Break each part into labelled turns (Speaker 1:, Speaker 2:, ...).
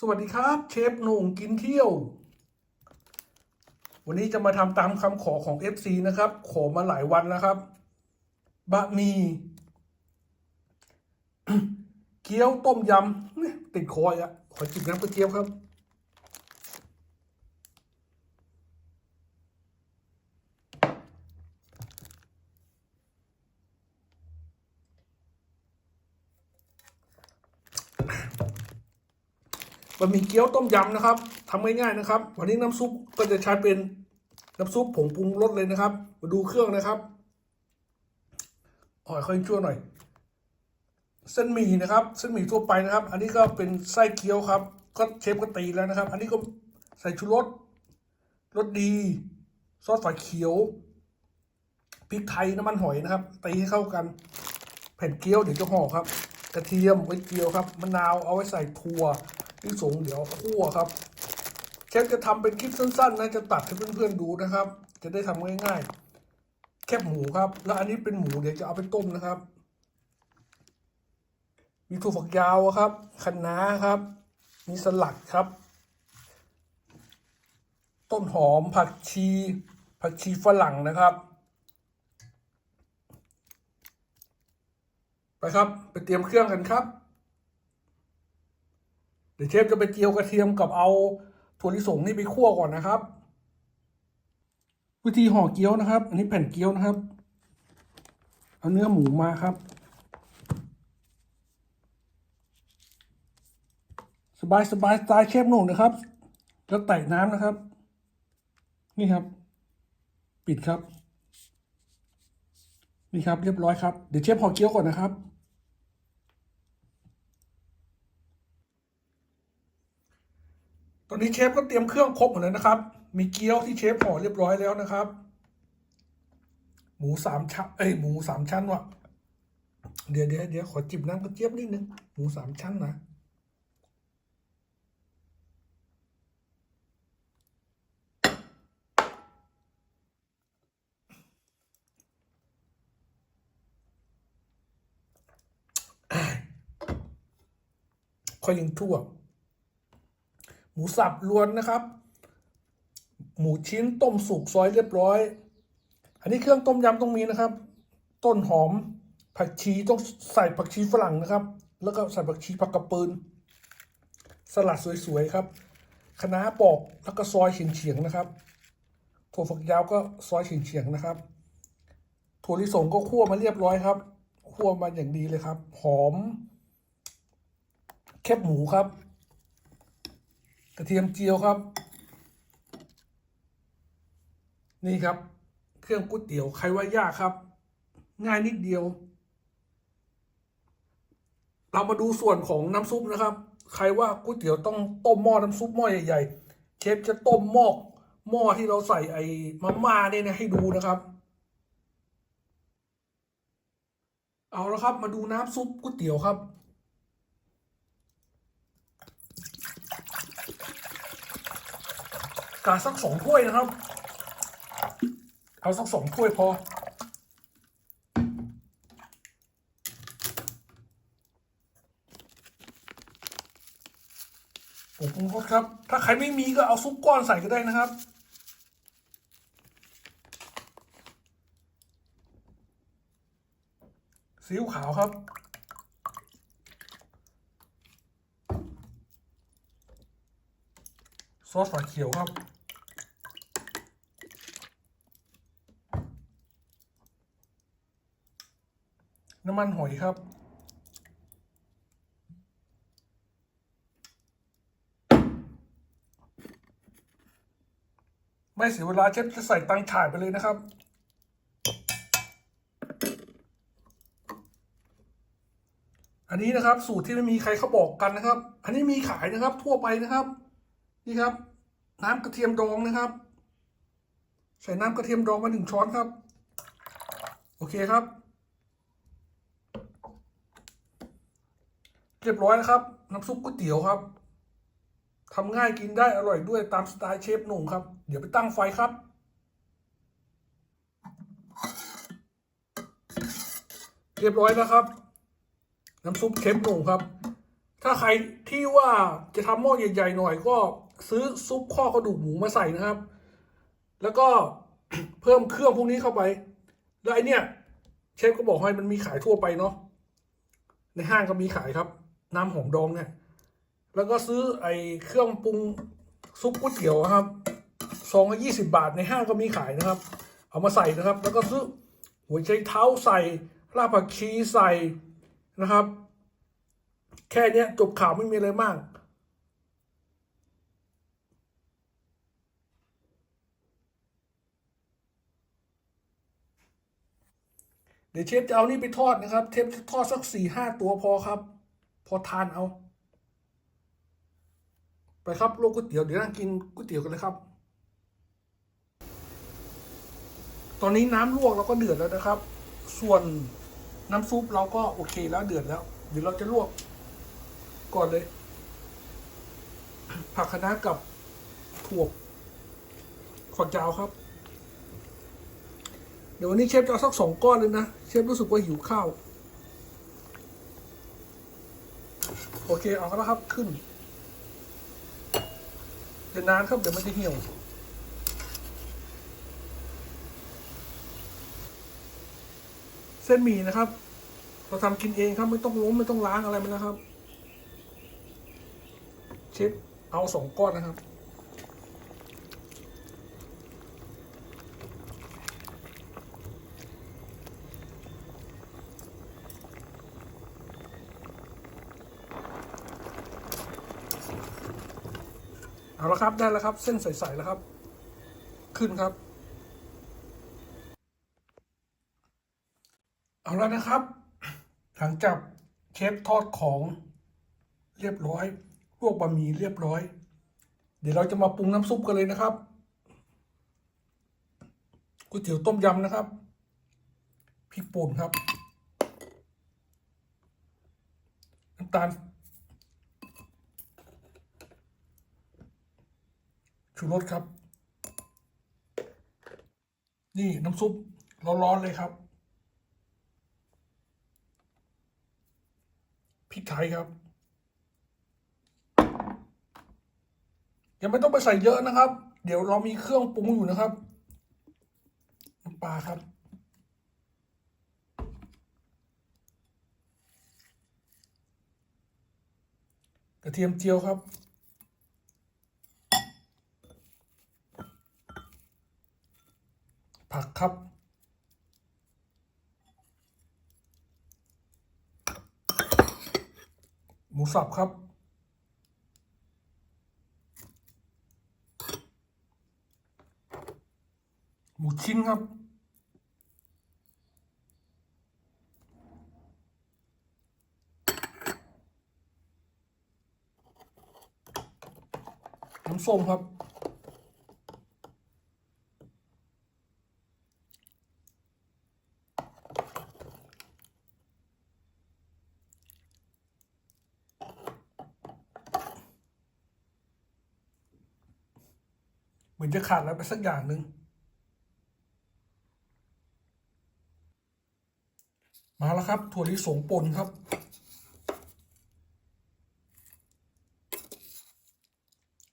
Speaker 1: สวัสดีครับ เชฟหนุ่งกินเที่ยว วันนี้จะมาทำตามคำขอของ FC นะครับ ขอมาหลายวันแล้วครับ บะหมี่เกี๊ยวต้มยำติดคออะขอจิบน้ำกระเจี๊ยบครับ บะหมี่เกี๊ยวต้มยำนะครับทำง่ายๆนะครับ วันนี้น้ำซุปก็จะใช้เป็นน้ำซุปผงปรุงรสเลยนะครับ มาดูเครื่องนะครับออยค่อยชั่วหน่อย เส้นหมี่นะครับ เส้นหมี่ทั่วไปนะครับ อันนี้ก็เป็นไส้เกี๊ยวครับ ก็เชฟก็ตีแล้วนะครับ อันนี้ก็ใส่ชูรสรสดีซอสฝาเขียวพริกไทยน้ำมันหอยนะครับตีให้เข้ากัน แผ่นเกี๊ยวเดี๋ยวจะห่อครับ กระเทียมไว้เจียวครับมะนาวเอาไว้ใส่ถั่ว ที่สงเดี๋ยวคั่วครับเชฟจะทำเป็นคลิปสั้นๆนะจะตัดให้เพื่อนๆดูนะครับ จะได้ทำง่ายๆ แคบหมูครับ แล้วอันนี้เป็นหมูเดี๋ยวจะเอาไปต้มนะครับ มีถั่วฝักยาวครับคะน้าครับ มีสลัดครับ ต้นหอมผักชี ผักชีฝรั่งนะครับ ไปครับ ไปเตรียมเครื่องกันครับ เดี๋ยวเชฟจะไปเจียวกระเทียมกับเอาถั่วลิสงนี่ไปคั่วก่อนนะครับ วิธีห่อเกี๊ยวนะครับ อันนี้แผ่นเกี๊ยวนะครับ เอาเนื้อหมูมาครับสบายสบายสไตล์เชฟหนุ่มนะครับ แล้วแตะน้ำนะครับ นี่ครับ ปิดครับ นี่ครับเรียบร้อยครับ เดี๋ยวเชฟห่อเกี๊ยวก่อนนะครับ ต อนนี้เชฟก็เตรียมเครื่องครบหมดแล้วนะครับ มีเกี๊ยวที่เชฟห่อเรียบร้อยแล้วนะครับ หมูสามชั้นเอ้ยหมูสามชั้นวะเดี๋ยวเดี๋ยวเดี๋ยวขอจิบน้ำกระเจี๊ยบนิดนึง หมูสามชั้นนะค่อยยิงทั่ว หมูสับล้วนนะครับ หมูชิ้นต้มสุกซอยเรียบร้อย อันนี้เครื่องต้มยำต้องมีนะครับ ต้นหอมผักชีต้องใส่ผักชีฝรั่งนะครับ แล้วก็ใส่ผักชีผักกระปืนสลัดสวยๆครับคะน้าปอกแล้วก็ซอยเฉียงๆนะครับ ถั่วฝักยาวก็ซอยเฉียงๆนะครับ ถั่วลิสงก็คั่วมาเรียบร้อยครับคั่วมาอย่างดีเลยครับ หอม แคบหมูครับ กระเทียมเจียวครับ นี่ครับ เครื่องก๋วยเตี๋ยวใครว่ายากครับ ง่ายนิดเดียว เรามาดูส่วนของน้ำซุปนะครับ ใครว่าก๋วยเตี๋ยวต้องต้มหม้อน้ำซุปหม้อใหญ่ๆเชฟจะต้มหม้อหม้อที่เราใส่ไอ้มาม่าเนี่ยนะให้ดูนะครับเอาและครับมาดูน้ำซุปก๋วยเตี๋ยวครับ กาสักสองถ้วยนะครับ เอาสักสองถ้วยพอ ผมปรุงรสครับ ถ้าใครไม่มีก็เอาซุปก้อนใส่ก็ได้นะครับซีอิ๊วขาวครับซอสฝาเขียวครับ น้ำมันหอยครับ ไม่เสียเวลาเชฟจะใส่ตังถ่ายไปเลยนะครับอันนี้นะครับสูตรที่ไม่มีใครเขาบอกกันนะครับ อันนี้มีขายนะครับ ทั่วไปนะครับ นี่ครับ น้ำกระเทียมดองนะครับ ใส่น้ำกระเทียมดองมาหนึ่งช้อนครับ โอเคครับ เรียบร้อยนะครับ น้ำซุปก๋วยเตี๋ยวครับทำง่ายกินได้อร่อยด้วยตามสไตล์เชฟหนุ่มครับ เดี๋ยวไปตั้งไฟครับ เรียบร้อยแล้วครับ น้ำซุปเชฟหนุ่มครับ ถ้าใครที่ว่าจะทำหม้อใหญ่ๆหน่อยก็ซื้อซุปข้อกระดูกหมูมาใส่นะครับ แล้วก็เพิ่มเครื่องพวกนี้เข้าไป แล้วไอเนี้ยเชฟก็บอกให้มันมีขายทั่วไปเนาะในห้างก็มีขายครับ น้ำหอมดองเนี่ยแล้วก็ซื้อไอเครื่องปรุงซุปก๋วยเตี๋ยวครับซองละยี่สิบาทในห้างก็มีขายนะครับ เอามาใส่นะครับ แล้วก็ซื้อหัวใจเท้าใส่รากผักชีใส่นะครับ แค่เนี้ยจบข่าวไม่มีอะไรมากเดี๋ยวเชฟจะเอานี่ไปทอดนะครับ เชฟทอดสักสี่ห้าตัวพอครับ ทานเอา ไปครับโลกก๋วยเตี๋ยวเดี๋ยวนั่งกินก๋วยเตี๋ยวกันเลยครับ ตอนนี้น้ำลวกเราก็เดือดแล้วนะครับ ส่วนน้ำซุปเราก็โอเคแล้วเดือดแล้วเดี๋ยวเราจะลวกก่อนเลย ผักคะน้ากับถั่วขอดยาวครับ เดี๋ยววันนี้เชฟจะเอาสักสองก้อนเลยนะ เชฟรู้สึกว่าหิวข้าว โอเคเอาแล้วครับขึ้นเดี๋ยวนานครับเดี๋ยวมันจะเหี่ยวเส้นหมี่นะครับ เราทำกินเองครับไม่ต้องล้มไม่ต้องล้างอะไรมันนะครับเชฟเอาสองก้อนนะครับ เอาละครับได้แล้วครับ เส้นใสๆแล้วครับ ขึ้นครับ เอาแล้วนะครับ หลังจากเชฟทอดของเรียบร้อยลวกบะหมี่เรียบร้อย เดี๋ยวเราจะมาปรุงน้ำซุปกันเลยนะครับก๋วยเตี๋ยวต้มยำนะครับพริกป่นครับน้ำตาล ชูรสครับ นี่น้ำซุปร้อนๆเลยครับพริกไทยครับ ยังไม่ต้องไปใส่เยอะนะครับ เดี๋ยวเรามีเครื่องปรุงอยู่นะครับน้ำปลาครับกระเทียมเจียวครับ ผักครับ หมูสับครับ หมูชิ้นครับ น้ำส้มครับ มือนจะขาดอะไรไปสักอย่างหนึ่งมาแล้วครับ ถั่วลิสงป่นครับ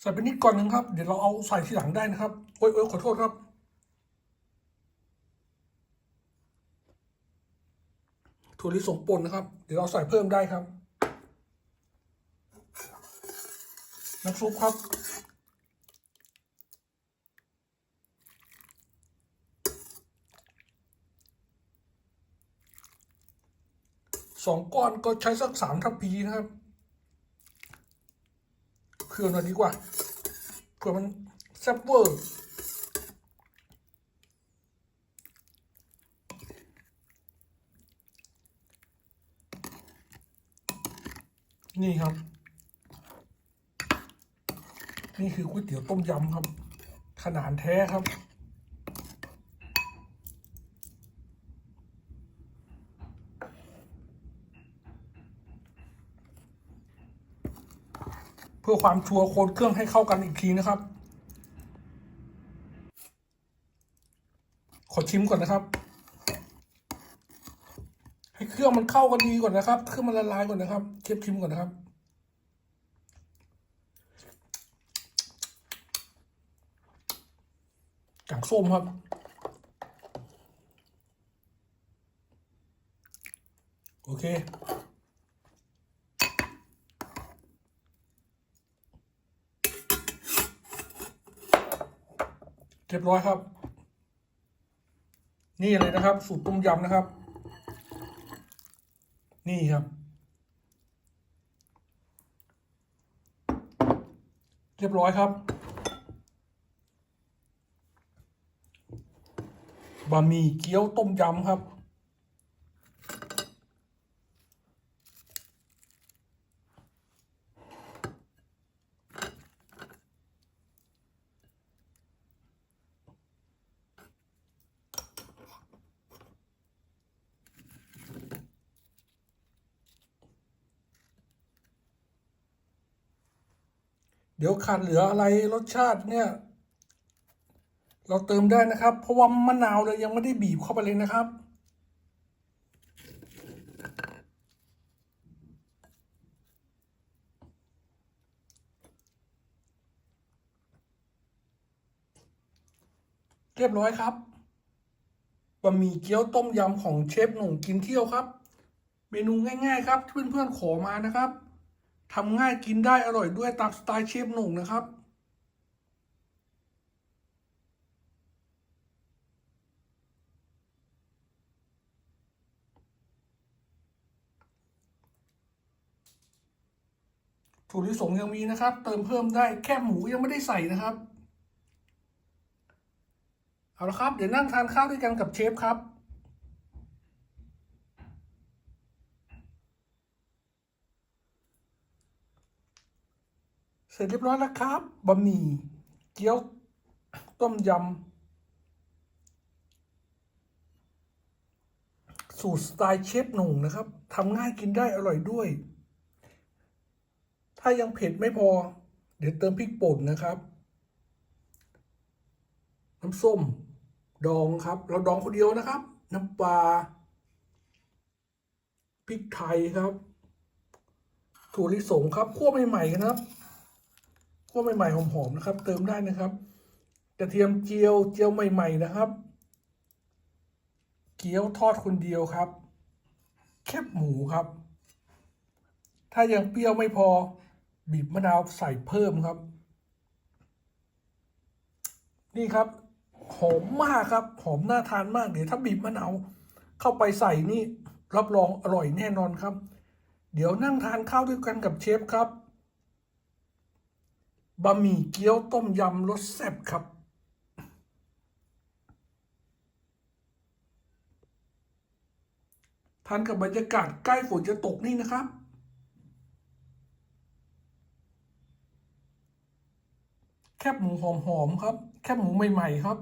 Speaker 1: ใส่ไปนิดก่อนหนึ่งครับ เดี๋ยวเราเอาใส่ทีหลังได้นะครับ โอ้ยโอ้ยขอโทษครับ ถั่วลิสงป่นนะครับ เดี๋ยวเราใส่เพิ่มได้ครับ น้ำซุปครับ สองก้อนก็ใช้สักสามทัพพีนะครับเผื่อหน่อยดีกว่าเผื่อมันแซ่บเวอร์นี่ครับ นี่คือก๋วยเตี๋ยวต้มยำครับ ขนาดแท้ครับ เพื่อความชัวร์โคนเครื่องให้เข้ากันอีกทีนะครับ ขอชิมก่อนนะครับ ให้เครื่องมันเข้ากันดีก่อนนะครับ เครื่องมันละลายก่อนนะครับเทียชิมก่อนนะครับกังส้มครับโอเค เรียบร้อยครับ นี่เลยนะครับ สูตรต้มยำนะครับ นี่ครับ เรียบร้อยครับบะหมี่เกี๊ยวต้มยำครับ เดี๋ยวขาดเหลืออะไรรสชาติเนี่ย เราเติมได้นะครับ เพราะว่ามะนาวเรายังไม่ได้บีบเข้าไปเลยนะครับ เรียบร้อยครับบะหมี่เกี๊ยวต้มยำของเชฟหนุ่งกินเที่ยวครับ เมนูง่าย ๆ ครับเพื่อนๆขอมานะครับ ทำง่ายกินได้อร่อยด้วยตามสไตล์เชฟหนุ่งนะครับ ถั่วลิสงยังมีนะครับ เติมเพิ่มได้แค่หมูยังไม่ได้ใส่นะครับ เอาละครับ เดี๋ยวนั่งทานข้าวด้วยกันกับเชฟครับ ร็จเรียบร้อยแล้วครับบะหมี่เกี๊ยวต้มยำสูตรสไตล์เชฟหนุ่งนะครับทำง่ายกินได้อร่อยด้วย ถ้ายังเผ็ดไม่พอ เดี๋ยวเติมพริกป่นนะครับ น้ำส้ม ดองครับ เราดองคนเดียวนะครับ น้ำปลาพริกไทยครับถั่วลิสงครับคั่วใหม่ๆนะครับ คั่วใหม่ๆหอมๆนะครับ เติมได้นะครับ กระเทียมเจียวเจียวใหม่ ๆ นะครับ เกี๊ยวทอดคนเดียวครับแคบหมูครับ ถ้ายังเปรี้ยวไม่พอ บีบมะนาวใส่เพิ่มครับ นี่ครับ หอมมากครับ หอมน่าทานมากเดี๋ยวถ้าบีบมะนาวเข้าไปใส่นี่ รับรองอร่อยแน่นอนครับ เดี๋ยวนั่งทานข้าวด้วยกันกับเชฟครับ บะหมี่เกี๊ยวต้มยำรสแซ่บครับ ทานกับบรรยากาศใกล้ฝนจะตกนี่นะครับ แคบหมูหอมๆครับ แคบหมูใหม่ ๆ ครับ